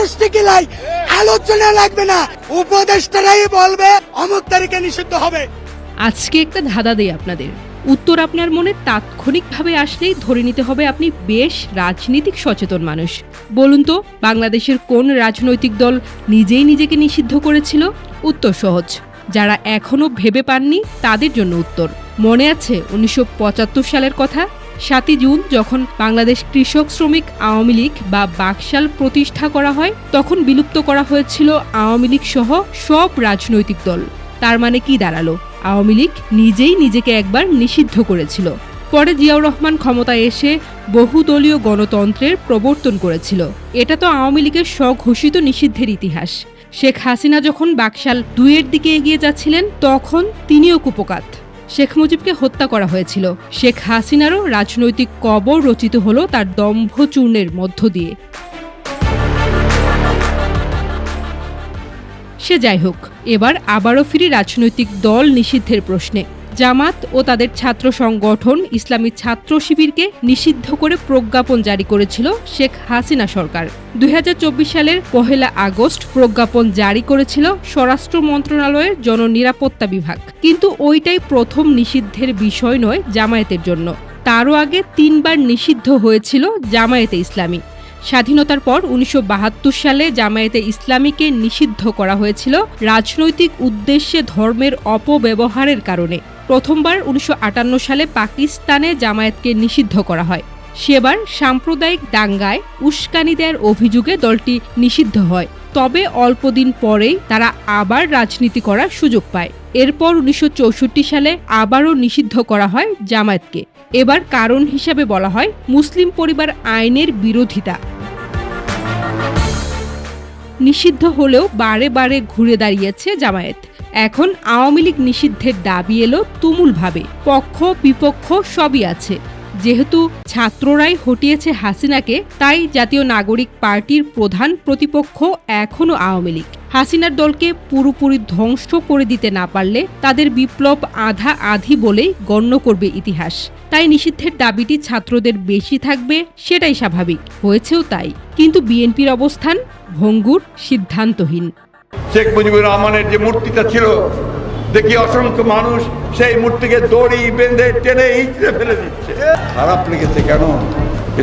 গোষ্ঠী কিলাই আলোচনা লাগবে না। উপদেষ্টারাই বলবে, অমুক তারিখে নিষিদ্ধ হবে। আজকে একটা ধাঁধা দেই আপনাদের। উত্তর আপনার মনে তাৎক্ষণিকভাবে আসলেই ধরে নিতে হবে আপনি বেশ রাজনীতিক সচেতন মানুষ। বলুন তো, বাংলাদেশের কোন রাজনৈতিক দল নিজেই নিজেকে নিষিদ্ধ করেছিল? উত্তর সহজ। যারা এখনও ভেবে পাননি, তাদের জন্য উত্তর। মনে আছে উনিশশো পঁচাত্তর সালের কথা? সাতই জুন যখন বাংলাদেশ কৃষক শ্রমিক আওয়ামী লীগ বা বাকশাল প্রতিষ্ঠা করা হয়, তখন বিলুপ্ত করা হয়েছিল আওয়ামী লীগ সহ সব রাজনৈতিক দল। তার মানে কি দাঁড়াল? আওয়ামী লীগ নিজেই নিজেকে একবার নিষিদ্ধ করেছিল। পরে জিয়াউর রহমান ক্ষমতায় এসে বহুদলীয় গণতন্ত্রের প্রবর্তন করেছিল। এটা তো আওয়ামী লীগের স্বঘোষিত নিষিদ্ধের ইতিহাস। শেখ হাসিনা যখন বাকশাল দুইয়ের দিকে এগিয়ে যাচ্ছিলেন, তখন তিনিও কুপকাত। শেখ মুজিবকে হত্যা করা হয়েছিল। শেখ হাসিনারও রাজনৈতিক কবর রচিত হল তার দম্ভচূর্ণের মধ্য দিয়ে। সে যাই হোক, এবার আবারও ফিরি রাজনৈতিক দল নিষিদ্ধের প্রশ্নে। জামাত ও তাদের ছাত্র সংগঠন ইসলামী ছাত্র শিবিরকে নিষিদ্ধ করে প্রজ্ঞাপন জারি করেছিল শেখ হাসিনা সরকার। দুই হাজার চব্বিশ সালের পহেলা আগস্ট প্রজ্ঞাপন জারি করেছিল স্বরাষ্ট্র মন্ত্রণালয়ের জননিরাপত্তা বিভাগ। কিন্তু ওইটাই প্রথম নিষিদ্ধের বিষয় নয় জামায়াতের জন্য। তারও আগে তিনবার নিষিদ্ধ হয়েছিল জামায়াতে ইসলামী। স্বাধীনতার পর উনিশশো বাহাত্তর সালে জামায়াতে ইসলামীকে নিষিদ্ধ করা হয়েছিল রাজনৈতিক উদ্দেশ্যে ধর্মের অপব্যবহারের কারণে। প্রথমবার উনিশশো আটান্ন সালে পাকিস্তানে জামায়াতকে নিষিদ্ধ করা হয়। সেবার সাম্প্রদায়িক দাঙ্গায় উস্কানি দেওয়ার অভিযোগে দলটি নিষিদ্ধ হয়। তবে অল্পদিন পরেই তারা আবার রাজনীতি করার সুযোগ পায়। এরপর উনিশশো চৌষট্টি সালে আবারও নিষিদ্ধ করা হয় জামায়াতকে। এবার কারণ হিসাবে বলা হয় মুসলিম পরিবার আইনের বিরোধিতা। নিষিদ্ধ হলেও বারে বারে ঘুরে দাঁড়িয়েছে জামায়াত। এখন আওয়ামী লীগ নিষিদ্ধের দাবি এলো তুমুলভাবে। পক্ষ, বিপক্ষ সবই আছে। যেহেতু ছাত্ররাই হটিয়েছে হাসিনাকে, তাই জাতীয় নাগরিক পার্টির প্রধান প্রতিপক্ষ এখনও আওয়ামী লীগ। হাসিনার দলকে পুরোপুরি ধ্বংস করে দিতে না পারলে তাদের বিপ্লব আধা আধি বলেই গণ্য করবে ইতিহাস। তাই নিষিদ্ধের দাবিটি ছাত্রদের বেশি থাকবে, সেটাই স্বাভাবিক। হয়েছেও তাই। কিন্তু বিএনপির অবস্থান ভঙ্গুর, সিদ্ধান্তহীন। শেখ মুজিবুর রহমানের যে মূর্তিটা ছিল, দেখি অসংখ্য মানুষ সেই মূর্তিকে দড়ি বেঁধে টেনে ইঁচড়ে ফেলে দিচ্ছে। খারাপ লেগেছে কেন?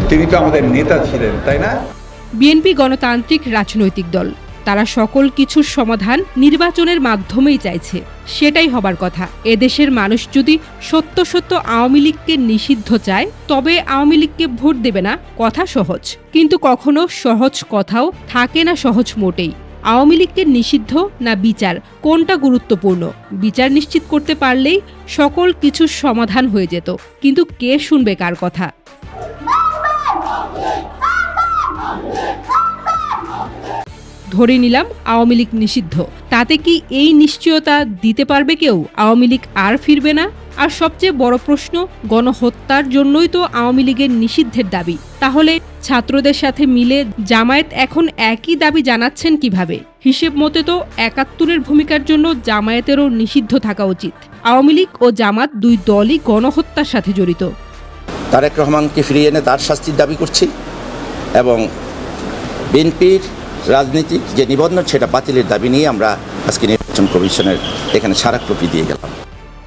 তিনি তো আমাদের নেতা ছিলেন, তাই না? বিএনপি গণতান্ত্রিক রাজনৈতিক দল। তারা সকল কিছুর সমাধান নির্বাচনের মাধ্যমেই চাইছে। সেটাই হবার কথা। এদেশের মানুষ যদি সত্য সত্য আওয়ামী লীগকে নিষিদ্ধ চায়, তবে আওয়ামী লীগকে ভোট দেবে না, কথা সহজ। কিন্তু কখনো সহজ কথাও থাকে না সহজ মোটেই। আওয়ামী লীগকে নিষিদ্ধ না বিচার? কোনটা গুরুত্বপূর্ণ? বিচার নিশ্চিত করতে পারলেই সকল কিছুর সমাধান হয়ে যেত। কিন্তু কে শুনবে কার কথা? ধরে নিলাম আওয়ামী লীগ নিষিদ্ধ। তাতে কি এই নিশ্চয়তা দিতে পারবে কেউ? আওয়ামী লীগ আর ফিরবে না? আর সবচেয়ে বড় প্রশ্ন গণহত্যার জন্যই তো আওয়ামী লীগের নিষিদ্ধের দাবি। তাহলে ছাত্রদের সাথে মিলে জামায়াত এখন একই দাবি জানাচ্ছেন কীভাবে? হিসেব মতে তো একাত্তরের ভূমিকার জন্য জামায়াতেরও নিষিদ্ধ থাকা উচিত। আওয়ামী লীগ ও জামাত দুই দলই গণহত্যার সাথে জড়িত। তারেক রহমানকে ফিরিয়ে এনে তার শাস্তির দাবি করছি এবং বিএনপির রাজনীতিক যে নিবন্ধন সেটা বাতিলের দাবি নিয়ে আমরা আজকে নির্বাচন কমিশনের এখানে স্মারকলিপি দিয়ে গেলাম।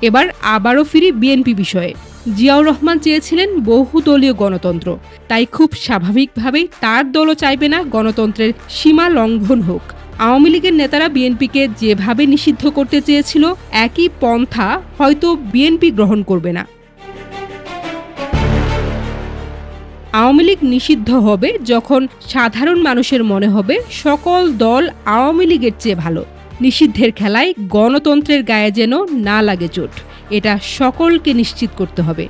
এবার আবারও ফিরি বিএনপি বিষয়ে। জিয়াউর রহমান চেয়েছিলেন বহুদলীয় গণতন্ত্র। তাই খুব স্বাভাবিকভাবেই তার দলও চাইবে না গণতন্ত্রের সীমা লঙ্ঘন হোক। আওয়ামী লীগের নেতারা বিএনপিকে যেভাবে নিষিদ্ধ করতে চেয়েছিল, একই পন্থা হয়তো বিএনপি গ্রহণ করবে না। আওয়ামী লীগ নিষিদ্ধ হবে যখন সাধারণ মানুষের মনে হবে সকল দল আওয়ামী লীগের চেয়ে ভালো। নিষিদ্ধের খেলায় গণতন্ত্রের গায়ে যেন না লাগে চোট। এটা সকলকে নিশ্চিত করতে হবে।